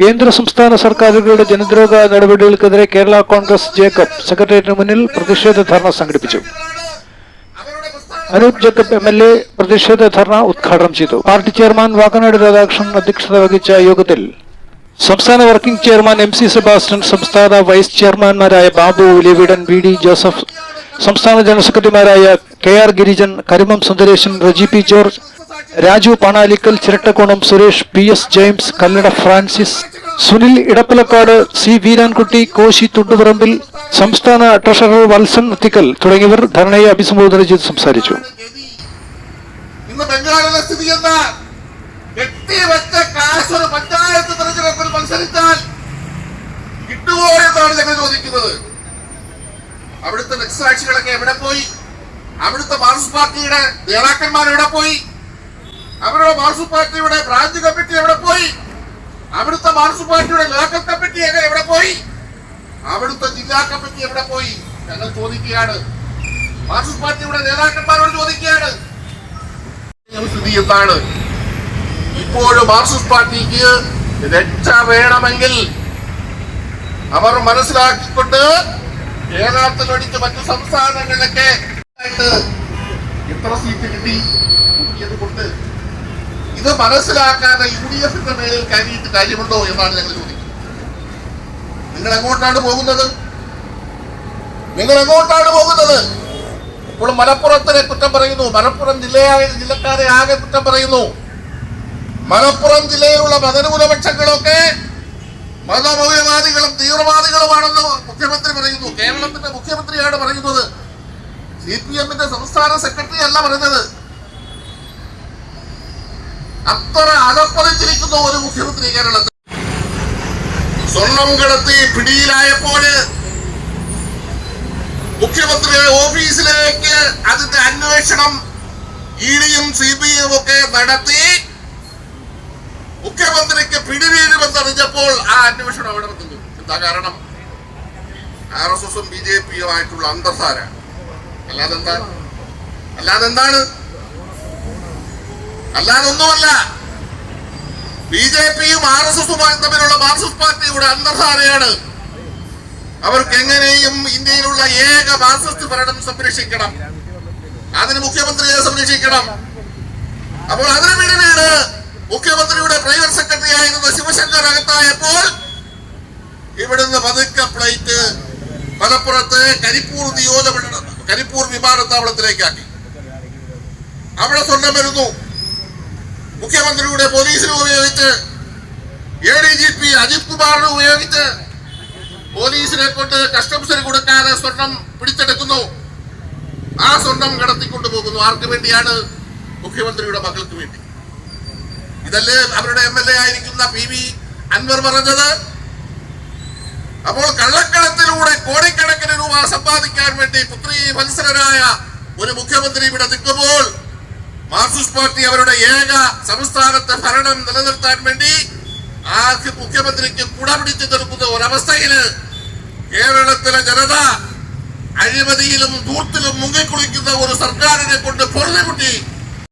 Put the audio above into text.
കേന്ദ്ര സംസ്ഥാന സർക്കാരുകളുടെ ജനദ്രോഹ നടപടികൾക്കെതിരെ കേരള കോൺഗ്രസ് ജേക്കബ് സെക്രട്ടേറിയറ്റിന് മുന്നിൽ പ്രതിഷേധ ധർണ സംഘടിപ്പിച്ചു. Anoop Jacob M L A പ്രതിഷേധ ധർണ ഉദ്ഘാടനം ചെയ്തു. പാർട്ടി ചെയർമാൻ വാക്കനാട് രാധാകൃഷ്ണൻ അധ്യക്ഷത വഹിച്ച യോഗത്തിൽ സംസ്ഥാന working chairman M C Sebastian സംസ്ഥാന വൈസ് ചെയർമാൻമാരായ ബാബു ലിവിഡൻ വി ഡി ജോസഫ് സംസ്ഥാന ജനറൽ സെക്രട്ടറിമാരായ K R Girijan Karimam Sundaresan Reji P George Raju Panalikkal Chirattakkonam Suresh P S James Kallada Francis Sunil Edappilakkad C Veerankutty Koshy Thundupparambil സംസ്ഥാന treasurer Valsan നത്തിക്കൽ തുടങ്ങിയവർ ധർണയെ അഭിസംബോധന ചെയ്ത് സംസാരിച്ചു. ബംഗാളിലെ സ്ഥിതി ചോദിക്കുന്നത്. അവിടുത്തെ രക്തസാക്ഷികളൊക്കെ എവിടെ പോയി? അവിടുത്തെ മാർക്സിസ്റ്റ് പാർട്ടിയുടെ നേതാക്കന്മാർ എവിടെ പോയി? അവരുടെ മാർക്സിസ്റ്റ് പാർട്ടിയുടെ ബ്രാഞ്ച് കമ്മിറ്റി എവിടെ പോയി? അവിടുത്തെ മാർക്സിസ്റ്റ് പാർട്ടിയുടെ ലോക്കൽ കമ്മിറ്റി എവിടെ പോയി? അവിടുത്തെ ജില്ലാ കമ്മിറ്റി എവിടെ പോയി? ഞങ്ങൾ ചോദിക്കുകയാണ്. മാർക്സിസ്റ്റ് പാർട്ടിയുടെ നേതാക്കന്മാരോട് ചോദിക്കുകയാണ്. സ്ഥിതി എന്താണ്? ഇപ്പോഴും മാർക്സിസ്റ്റ് പാർട്ടിക്ക് രക്ഷ വേണമെങ്കിൽ അവർ മനസ്സിലാക്കിക്കൊണ്ട് കേരളത്തിൽ ഒഴിച്ച് മറ്റു സംസ്ഥാനങ്ങളിലൊക്കെ എത്ര സീറ്റ് കിട്ടി? കിട്ടിയത് കൊണ്ട് ഇത് മനസ്സിലാക്കാതെ യു ഡി എഫിന്റെ മേലിൽ കരുതിയിട്ട് കാര്യമുണ്ടോ എന്നാണ് ഞങ്ങൾ ചോദിക്കുന്നത്. നിങ്ങൾ എങ്ങോട്ടാണ് പോകുന്നത്? നിങ്ങൾ എങ്ങോട്ടാണ് പോകുന്നത്? ഇപ്പോൾ മലപ്പുറത്തിനെ കുറ്റം പറയുന്നു. മലപ്പുറം ജില്ലയായ ജില്ലക്കാരെ ആകെ കുറ്റം പറയുന്നു. മലപ്പുറം ജില്ലയിലുള്ള മതന്യൂനപക്ഷങ്ങളൊക്കെ മതമൗര്യവാദികളും തീവ്രവാദികളുമാണെന്ന് മുഖ്യമന്ത്രി പറയുന്നു. കേരളത്തിന്റെ മുഖ്യമന്ത്രിയാണ് പറയുന്നത്. സി പി എമ്മിന്റെ സംസ്ഥാന സെക്രട്ടറി അല്ല പറയുന്നത്. അത്ര അകപ്പതിച്ചിരിക്കുന്ന ഒരു മുഖ്യമന്ത്രി കേരളത്തിൽ. സ്വർണം കടത്തി പിടിയിലായപ്പോൾ മുഖ്യമന്ത്രിയുടെ ഓഫീസിലേക്ക് അതിന്റെ അന്വേഷണം ഇഡിയും സി ബി ഐയും ഒക്കെ നടത്തി മുഖ്യമന്ത്രിക്ക് പിടിവീഴുമെന്നറിഞ്ഞപ്പോൾ ആ അന്വേഷണം അവിടെ നിന്നു എന്താ കാരണം? ആർ എസ് എസും ബി ജെ പിയുമായിട്ടുള്ള അന്തർധാര. അല്ലാതെ അല്ലാതെന്താണ്? അല്ലാതെ എന്താണ് അല്ലാതെ ഒന്നുമല്ല ബി ജെ പിയും ആർ എസ് എസുമായും തമ്മിലുള്ള മാർക്സിസ്റ്റ് പാർട്ടിയുടെ അന്തർധാരയാണ്. അവർക്ക് എങ്ങനെയും ഇന്ത്യയിലുള്ള ഏക മാർക്സിസ്റ്റ് ഭരണം സംരക്ഷിക്കണം. അതിന് മുഖ്യമന്ത്രിയെ സംരക്ഷിക്കണം. അപ്പോൾ അതിന് പിന്നിലാണ് മുഖ്യമന്ത്രിയുടെ പ്രൈവറ്റ് സെക്രട്ടറി ആയിരുന്ന ശിവശങ്കർ അകത്തായപ്പോൾ ഇവിടുന്ന് പതുക്കെ ഫ്ലൈറ്റ് മലപ്പുറത്ത് കരിപ്പൂർ നിയോജക കരിപ്പൂർ വിമാനത്താവളത്തിലേക്കാക്കി. അവിടെ സ്വർണം വരുന്നു. മുഖ്യമന്ത്രിയുടെ പോലീസിനെ ഉപയോഗിച്ച് A D G P Ajith കുമാറിനെ ഉപയോഗിച്ച് പോലീസിനെ കൊണ്ട് കസ്റ്റംസിന് കൊടുക്കാതെ സ്വർണം പിടിച്ചെടുക്കുന്നു. ആ സ്വർണം കടത്തിക്കൊണ്ടു പോകുന്നു. ആർക്ക് വേണ്ടിയാണ്? മുഖ്യമന്ത്രിയുടെ മക്കൾക്ക് വേണ്ടി. ഇതല്ലേ അവരുടെ എം എൽ എ ആയിരിക്കുന്ന പി വി അൻവർ പറഞ്ഞത്? അപ്പോൾ കള്ളക്കടത്തിലൂടെ സമ്പാദിക്കാൻ വേണ്ടി പുത്രി മത്സരനായ ഒരു മുഖ്യമന്ത്രി ഇവിടെ നിൽക്കുമ്പോൾ മാർക്സിസ്റ്റ് പാർട്ടി അവരുടെ ഏക സംസ്ഥാനത്തെ ഭരണം നിലനിർത്താൻ വേണ്ടി ആ മുഖ്യമന്ത്രിക്ക് കുട പിടിച്ചു നിൽക്കുന്ന ഒരവസ്ഥയിൽ കേരളത്തിലെ ജനത അഴിമതിയിലും ധൂർത്തിലും മുങ്ങിക്കുളിക്കുന്ന ഒരു സർക്കാരിനെ കൊണ്ട് പൊറുതിമുട്ടി